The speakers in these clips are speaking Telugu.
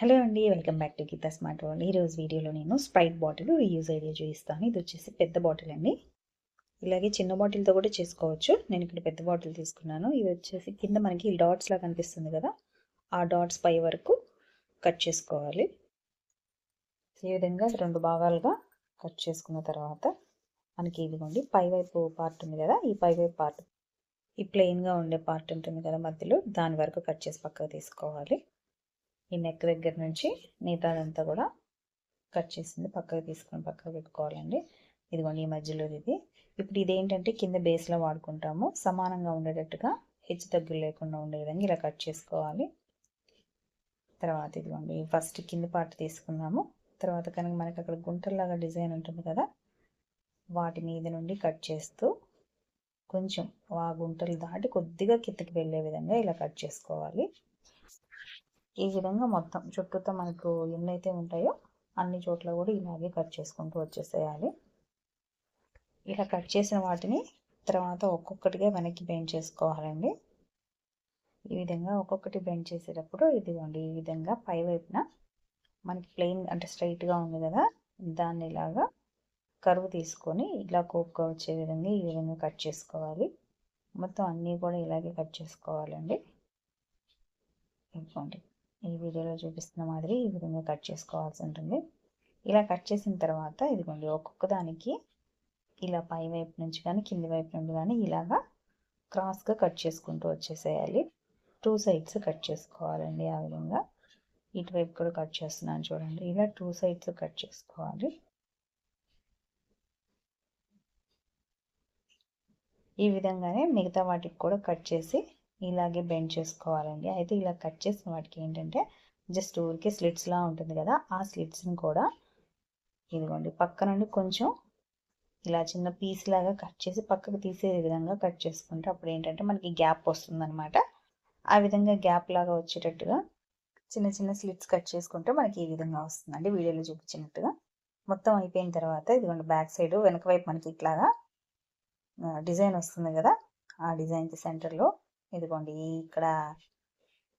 హలో అండి welcome back to Geetha smart world. ఈరోజు వీడియోలో నేను స్ప్రైట్ బాటిల్ రీయూజ్ ఐడియా చూపిస్తాను. ఇది వచ్చేసి పెద్ద బాటిల్ అండి. ఇలాగే చిన్న బాటిల్తో కూడా చేసుకోవచ్చు. నేను ఇక్కడ పెద్ద బాటిల్ తీసుకున్నాను. ఇది వచ్చేసి కింద మనకి డాట్స్ లా కనిపిస్తుంది కదా ఆ డాట్స్ పై వరకు కట్ చేసుకోవాలి. ఈ విధంగా రెండు భాగాలుగా కట్ చేసుకున్న తర్వాత మనకి ఇదిగోండి పై వైపు పార్ట్ ఉంది కదా ఈ పై వైపు పార్ట్. ఈ ప్లెయిన్గా ఉండే పార్ట్ ఉంటుంది కదా మధ్యలో దాని వరకు కట్ చేసి పక్కకు తీసుకోవాలి. ఈ నెక్ దగ్గర నుంచి మిగతాదంతా కూడా కట్ చేసింది. పక్కకు తీసుకొని పక్కకు పెట్టుకోవాలండి. ఇదిగోండి ఈ మధ్యలో ఇది. ఇప్పుడు ఇదేంటంటే కింద బేస్లో వాడుకుంటాము. సమానంగా ఉండేటట్టుగా హెచ్చు తగ్గులు లేకుండా ఉండే విధంగా ఇలా కట్ చేసుకోవాలి. తర్వాత ఇదిగోండి ఫస్ట్ కింద పార్ట్ తీసుకున్నాము. తర్వాత కనుక మనకి అక్కడ గుంటల్లాగా డిజైన్ ఉంటుంది కదా వాటి మీద నుండి కట్ చేస్తూ కొంచెం ఆ గుంటలు దాటి కొద్దిగా కిందకి వెళ్ళే విధంగా ఇలా కట్ చేసుకోవాలి. ఈ విధంగా మొత్తం చుట్టూతో మనకు ఎన్నైతే ఉంటాయో అన్ని చోట్ల కూడా ఇలాగే కట్ చేసుకుంటూ వచ్చేసేయాలి. ఇలా కట్ చేసిన వాటిని తర్వాత ఒక్కొక్కటిగా వెనక్కి బెండ్ చేసుకోవాలండి. ఈ విధంగా ఒక్కొక్కటి బెండ్ చేసేటప్పుడు ఇదిగోండి ఈ విధంగా పై వైపున మనకి ప్లెయిన్ అంటే స్ట్రైట్గా ఉంది కదా దాన్ని ఇలాగా కరువు తీసుకొని ఇలా కోక్గా వచ్చే విధంగా ఈ విధంగా కట్ చేసుకోవాలి. మొత్తం అన్నీ కూడా ఇలాగే కట్ చేసుకోవాలండి. ఇదిగోండి. ఈ వీడియోలో చూపిస్తున్న మాదిరి ఈ విధంగా కట్ చేసుకోవాల్సి ఉంటుంది. ఇలా కట్ చేసిన తర్వాత ఇదిగోండి ఒక్కొక్క దానికి ఇలా పై వైపు నుంచి కానీ కింది వైపు నుండి కానీ ఇలాగా క్రాస్గా కట్ చేసుకుంటూ వచ్చేసేయాలి. టూ సైడ్స్ కట్ చేసుకోవాలండి ఆ విధంగా. ఇటువైపు కూడా కట్ చేస్తున్నాను చూడండి ఇలా టూ సైడ్స్ కట్ చేసుకోవాలి. ఈ విధంగానే మిగతా వాటికి కూడా కట్ చేసి ఇలాగే బెండ్ చేసుకోవాలండి. అయితే ఇలా కట్ చేసిన వాటికి ఏంటంటే జస్ట్ ఊరికే స్లిట్స్లా ఉంటుంది కదా ఆ స్లిట్స్ని కూడా ఇదిగోండి పక్క నుండి కొంచెం ఇలా చిన్న పీస్ లాగా కట్ చేసి పక్కకు తీసే విధంగా కట్ చేసుకుంటే అప్పుడు ఏంటంటే మనకి గ్యాప్ వస్తుందన్నమాట. ఆ విధంగా గ్యాప్ లాగా వచ్చేటట్టుగా చిన్న చిన్న స్లిట్స్ కట్ చేసుకుంటే మనకి ఈ విధంగా వస్తుందండి వీడియోలో చూపించినట్టుగా. మొత్తం అయిపోయిన తర్వాత ఇదిగోండి బ్యాక్ సైడ్ వెనక వైపు మనకి ఇట్లాగా డిజైన్ వస్తుంది కదా ఆ డిజైన్కి సెంటర్లో ఇదిగోండి ఇక్కడ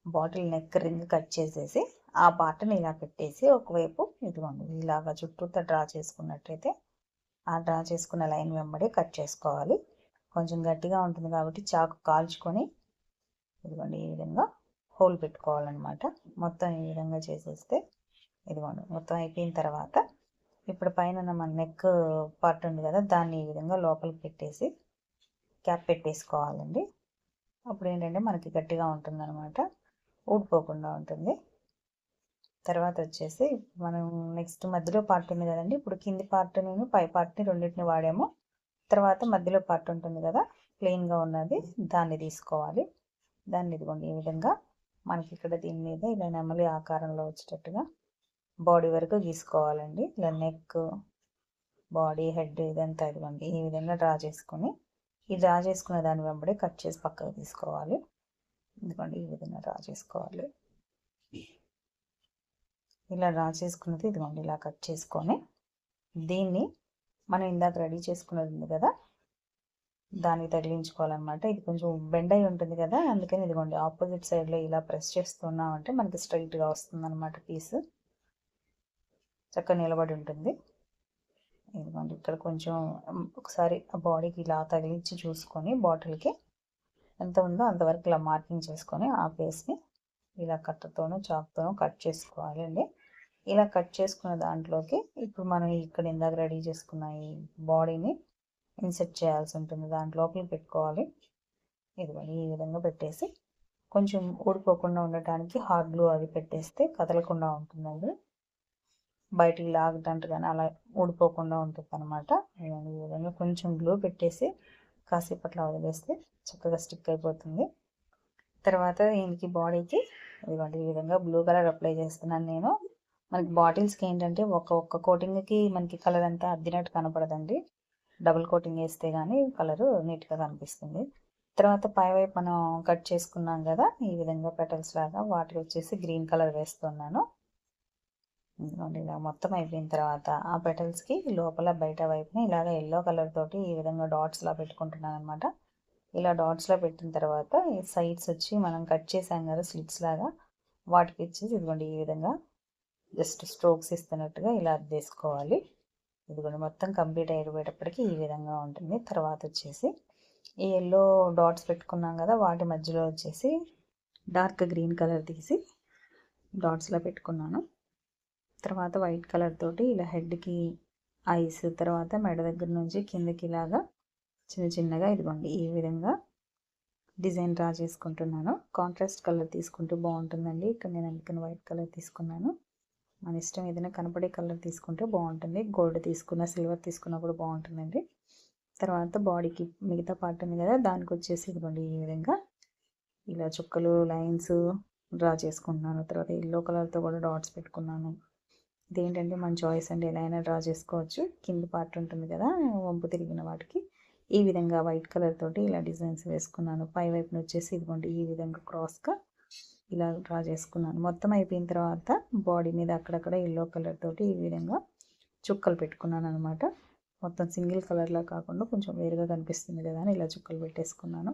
బాటిల్ నెక్ రింగ్ కట్ చేసేసి ఆ పార్ట్ని ఇలా పెట్టేసి ఒకవైపు ఇదిగోండి ఇలాగా చుట్టూతో డ్రా చేసుకున్నట్టయితే ఆ డ్రా చేసుకున్న లైన్ వెంబడి కట్ చేసుకోవాలి. కొంచెం గట్టిగా ఉంటుంది కాబట్టి చాకు కాల్చుకొని ఇదిగోండి ఈ విధంగా హోల్ పెట్టుకోవాలన్నమాట. మొత్తం ఈ విధంగా చేసేస్తే ఇదిగోండి మొత్తం అయిపోయిన తర్వాత ఇప్పుడు పైన మన నెక్ పార్ట్ ఉంది కదా దాన్ని ఈ విధంగా లోపలికి పెట్టేసి క్యాప్ పెట్టేసుకోవాలండి. అప్పుడు ఏంటంటే మనకి గట్టిగా ఉంటుంది అనమాట ఊడిపోకుండా ఉంటుంది. తర్వాత వచ్చేసి మనం నెక్స్ట్ మధ్యలో పార్ట్ ఉంది కదండి. ఇప్పుడు కింది పార్ట్ నేను పై పార్ట్ని రెండింటిని వాడాము. తర్వాత మధ్యలో పార్ట్ ఉంటుంది కదా ప్లెయిన్గా ఉన్నది దాన్ని తీసుకోవాలి. దాన్ని ఇదిగోండి ఈ విధంగా మనకి ఇక్కడ దీని మీద ఇలా నెమలి ఆకారంలో వచ్చేటట్టుగా బాడీ వరకు గీసుకోవాలండి. ఇలా నెక్ బాడీ హెడ్ ఇదంతా ఇదిగోండి ఈ విధంగా డ్రా చేసుకొని ఈ డ్రా చేసుకున్న దాని వెంబడి కట్ చేసి పక్కకు తీసుకోవాలి. ఎందుకంటే ఈ విధంగా డ్రా చేసుకోవాలి. ఇలా డ్రా చేసుకున్నది ఇదిగోండి ఇలా కట్ చేసుకొని దీన్ని మనం ఇందాక రెడీ చేసుకున్నది ఉంది కదా దానికి తగిలించుకోవాలన్నమాట. ఇది కొంచెం బెండ్ అయి ఉంటుంది కదా అందుకని ఇదిగోండి ఆపోజిట్ సైడ్లో ఇలా ప్రెస్ చేస్తున్నామంటే మనకి స్ట్రైట్గా వస్తుంది అనమాట పీస్. చక్కగా నిలబడి ఉంటుంది. ఇదిగోండి ఇక్కడ కొంచెం ఒకసారి ఆ బాడీకి ఇలా తగిలించి చూసుకొని బాటిల్కి ఎంత ఉందో అంతవరకు ఇలా మార్కింగ్ చేసుకొని ఆ పేస్ని ఇలా కట్టతోనూ చాక్తోనూ కట్ చేసుకోవాలండి ఇలా కట్ చేసుకున్న దాంట్లోకి ఇప్పుడు మనం ఇక్కడ ఇందాక రెడీ చేసుకున్న ఈ బాడీని ఇన్సెట్ చేయాల్సి ఉంటుంది. దాంట్లోపల పెట్టుకోవాలి. ఇదిగోండి ఈ విధంగా పెట్టేసి కొంచెం ఊడిపోకుండా ఉండటానికి హార్డ్ గ్లూ అది పెట్టేస్తే కదలకుండా ఉంటుందండి. బయటికి లాగటంటు కానీ అలా ఊడిపోకుండా ఉంటుంది అనమాట ఈ విధంగా కొంచెం గ్లూ పెట్టేసి కాసేపు అట్లా వదిలేస్తే చక్కగా స్టిక్ అయిపోతుంది. తర్వాత దీనికి బాడీకి ఇదిగోండి ఈ విధంగా బ్లూ కలర్ అప్లై చేస్తున్నాను నేను. మనకి బాటిల్స్కి ఏంటంటే ఒక ఒక్క కోటింగ్కి మనకి కలర్ అంతా అద్దినట్టు కనపడదండి. డబుల్ కోటింగ్ వేస్తే కానీ కలరు నీట్గా కనిపిస్తుంది. తర్వాత పైవైపు మనం కట్ చేసుకున్నాం కదా ఈ విధంగా పెటల్స్ లాగా వాటికి వచ్చేసి గ్రీన్ కలర్ వేస్తున్నాను. ఇదిగోండి ఇలా మొత్తం అయిపోయిన తర్వాత ఆ పెటల్స్కి లోపల బయట వైపున ఇలాగ ఎల్లో కలర్ తోటి ఈ విధంగా డాట్స్లా పెట్టుకుంటున్నాను అనమాట ఇలా డాట్స్లో పెట్టిన తర్వాత ఈ సైడ్స్ వచ్చి మనం కట్ చేసాం కదా స్లిట్స్ లాగా వాటికి ఇచ్చేసి ఇదిగోండి ఈ విధంగా జస్ట్ స్ట్రోక్స్ ఇస్తున్నట్టుగా ఇలా అద్దేసుకోవాలి. ఇదిగోండి మొత్తం కంప్లీట్ అయిపోయేటప్పటికి ఈ విధంగా ఉంటుంది. తర్వాత వచ్చేసి ఈ ఎల్లో డాట్స్ పెట్టుకున్నాం కదా వాటి మధ్యలో వచ్చేసి డార్క్ గ్రీన్ కలర్ తీసి డాట్స్లో పెట్టుకున్నాను. తర్వాత వైట్ కలర్ తోటి ఇలా హెడ్కి ఐస్ తర్వాత మెడ దగ్గర నుంచి కిందకి ఇలాగా చిన్న చిన్నగా ఇదిగోండి ఈ విధంగా డిజైన్ డ్రా చేసుకుంటున్నాను. కాంట్రాస్ట్ కలర్ తీసుకుంటే బాగుంటుందండి. ఇక్కడ నేను అందుకని వైట్ కలర్ తీసుకున్నాను. మన ఇష్టం ఏదైనా కనపడే కలర్ తీసుకుంటే బాగుంటుంది. గోల్డ్ తీసుకున్న సిల్వర్ తీసుకున్నా కూడా బాగుంటుందండి. తర్వాత బాడీకి మిగతా పార్ట్ ఉంది కదా దానికి వచ్చేసి ఇదిగోండి ఈ విధంగా ఇలా చుక్కలు లైన్స్ డ్రా చేసుకుంటున్నాను. తర్వాత ఎల్లో కలర్తో కూడా డాట్స్ పెట్టుకున్నాను. ఇదేంటంటే మన చాయిస్ అండి. ఎలా అయినా డ్రా చేసుకోవచ్చు. కింద పార్ట్ ఉంటుంది కదా వంపు తిరిగిన వాటికి. ఈ విధంగా వైట్ కలర్ తోటి ఇలా డిజైన్స్ వేసుకున్నాను. పై వైపున వచ్చేసి ఇదిగోండి ఈ విధంగా క్రాస్గా ఇలా డ్రా చేసుకున్నాను. మొత్తం అయిపోయిన తర్వాత బాడీ మీద అక్కడక్కడ ఎల్లో కలర్ తోటి ఈ విధంగా చుక్కలు పెట్టుకున్నాను అనమాట మొత్తం సింగిల్ కలర్లా కాకుండా కొంచెం వేరుగా కనిపిస్తుంది కదా అని ఇలా చుక్కలు పెట్టేసుకున్నాను.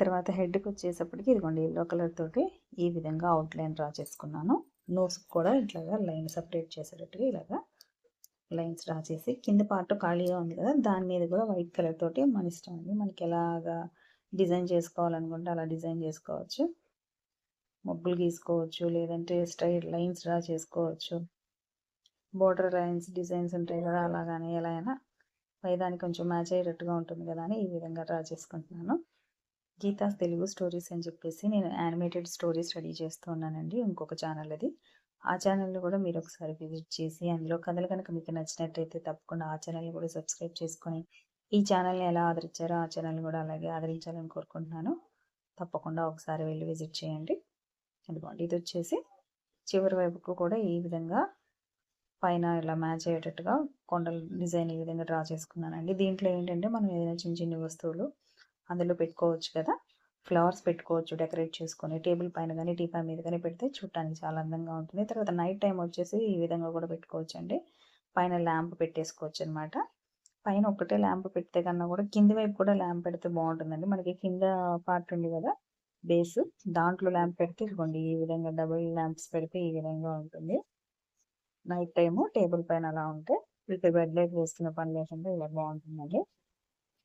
తర్వాత హెడ్కి వచ్చేసప్పటికి ఇదిగోండి ఎల్లో కలర్ తోటి ఈ విధంగా అవుట్లైన్ డ్రా చేసుకున్నాను. నోస్ కూడా ఇట్లాగా లైన్ సపరేట్ చేసేటట్టుగా ఇలాగా లైన్స్ డ్రా చేసి కింద పార్ట్ ఖాళీగా ఉంది కదా దాని మీద కూడా వైట్ కలర్ తోటి మన ఇష్టం అండి. మనకి ఎలాగా డిజైన్ చేసుకోవాలనుకుంటే అలా డిజైన్ చేసుకోవచ్చు. మొగ్గులు గీసుకోవచ్చు లేదంటే స్ట్రైట్ లైన్స్ డ్రా చేసుకోవచ్చు. బోర్డర్ లైన్స్ డిజైన్స్ ఉంటాయి కదా అలాగని ఎలా అయినా పైదానికి కొంచెం మ్యాచ్ అయ్యేటట్టుగా ఉంటుంది కదా అని ఈ విధంగా డ్రా చేసుకుంటున్నాను. గీతాస్ తెలుగు స్టోరీస్ అని చెప్పేసి నేను యానిమేటెడ్ స్టోరీస్ రెడీ చేస్తూ ఉన్నానండి. ఇంకొక ఛానల్ అది. ఆ ఛానల్ని కూడా మీరు ఒకసారి విజిట్ చేసి అందులో కథలు కనుక మీకు నచ్చినట్టయితే తప్పకుండా ఆ ఛానల్ని కూడా సబ్స్క్రైబ్ చేసుకొని ఈ ఛానల్ని ఎలా ఆదరించారో ఆ ఛానల్ని కూడా అలాగే ఆదరించాలని కోరుకుంటున్నాను. తప్పకుండా ఒకసారి వెళ్ళి విజిట్ చేయండి. ఎందుకంటే ఇది వచ్చేసి చివరి వైపుకు కూడా ఈ విధంగా పైన ఇలా మ్యాచ్ అయ్యేటట్టుగా కొండల డిజైన్ ఈ విధంగా డ్రా చేసుకున్నానండి. దీంట్లో ఏంటంటే మనం ఏదైనా చిన్న చిన్న వస్తువులు అందులో పెట్టుకోవచ్చు కదా. ఫ్లవర్స్ పెట్టుకోవచ్చు డెకరేట్ చేసుకొని టేబుల్ పైన కానీ టీపా మీద కానీ పెడితే చూడటానికి చాలా అందంగా ఉంటుంది. తర్వాత నైట్ టైం వచ్చేసి ఈ విధంగా కూడా పెట్టుకోవచ్చు అండి పైన ల్యాంప్ పెట్టేసుకోవచ్చు అనమాట పైన ఒకటే ల్యాంప్ పెడితే కన్నా కూడా కింది వైపు కూడా ల్యాంప్ పెడితే బాగుంటుందండి. మనకి కింద పార్ట్ ఉంది కదా బేస్. దాంట్లో ల్యాంప్ పెడితే ఇదిగోండి ఈ విధంగా డబుల్ ల్యాంప్స్ పెడితే ఈ విధంగా ఉంటుంది. నైట్ టైము టేబుల్ పైన అలా ఉంటే మీకు బెడ్ లైట్ వేసుకున్న పని లేకుండా ఇలా బాగుంటుందండి.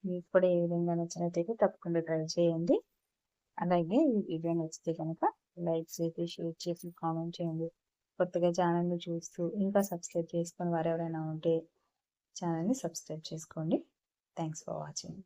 మీకు కూడా ఏ విధంగా నచ్చినట్టయితే తప్పకుండా ట్రై చేయండి. అలాగే ఈ వీడియో నచ్చితే కనుక లైక్ చేసి షేర్ చేసి కామెంట్ చేయండి. కొత్తగా ఛానల్ని చూస్తూ ఇంకా సబ్స్క్రైబ్ చేసుకొని వారు ఎవరైనా ఉంటే ఛానల్ని సబ్స్క్రైబ్ చేసుకోండి. Thanks for watching.